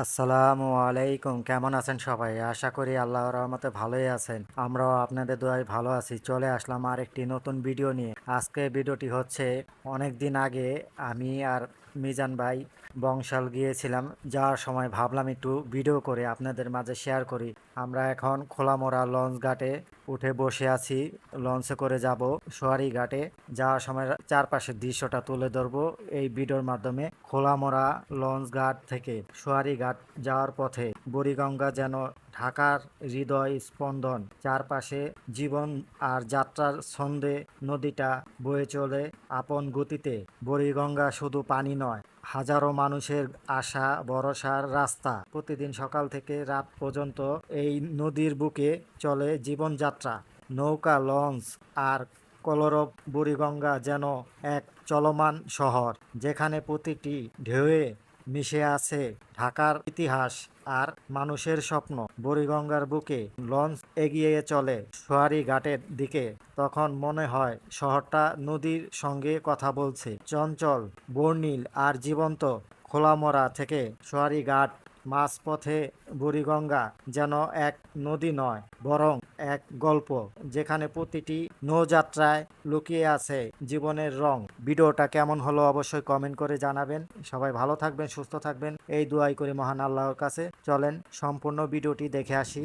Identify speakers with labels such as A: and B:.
A: আসসালামু আলাইকুম। কেমন আছেন সবাই? আশা করি আল্লাহ রহমতে ভালোই আছেন। আমরাও আপনাদের দোয়ায় ভালো আছি। চলে আসলাম আর একটি নতুন ভিডিও নিয়ে। আজকে ভিডিওটি হচ্ছে অনেক দিন আগে আমি আর মিজান ভাই বংশাল গিয়েছিলাম, যাওয়ার সময় ভাবলাম একটু ভিডিও করে আপনাদের মাঝে শেয়ার করি। আমরা এখন খোলামোড়া লঞ্চ ঘাটে উঠে বসে আছি লঞ্চে করে যাব সোয়ারি ঘাটে। যাওয়ার সময় চারপাশের দৃশ্যটা তুলে ধরবো এই ভিডিওর মাধ্যমে। খোলামোড়া লঞ্চ ঘাট থেকে সোয়ারি ঘাট যাওয়ার পথে বুড়িগঙ্গা যেন ঢাকার হৃদয় স্পন্দন। চারপাশে জীবন আর যাত্রার ছন্দে নদীটা বয়ে চলে আপন গতিতে। বুড়িগঙ্গা শুধু পানি নয় হাজারো মানুষের আশা, ভরসার রাস্তা। প্রতিদিন সকাল থেকে রাত পর্যন্ত এই নদীর বুকে চলে জীবনযাত্রা। নৌকা, লঞ্চ আর কলরব বুড়িগঙ্গা যেন এক চলমান শহর, যেখানে প্রতিটি ঢেউয়ে মিশে আছে ঢাকার ইতিহাস আর মানুষের স্বপ্ন। বুড়িগঙ্গার বুকে লঞ্চ এগিয়ে চলে সোয়ারি ঘাটের দিকে। তখন মনে হয় শহরটা নদীর সঙ্গে কথা বলছে। চঞ্চল, বর্ণিল আর জীবন্ত খোলামরা থেকে সোয়ারি ঘাট মাঝপথে বুড়িগঙ্গা যেন এক নদী নয়, বরং এক গল্প যেখানে প্রতিটি নৌযাত্রায় লুকিয়ে আছে জীবনের রং। ভিডিওটা কেমন হলো অবশ্যই কমেন্ট করে জানাবেন। সবাই ভালো থাকবেন, সুস্থ থাকবেন। এই দুয়াই করে মহান আল্লাহর কাছে। চলেন, সম্পূর্ণ ভিডিওটি দেখে আসি।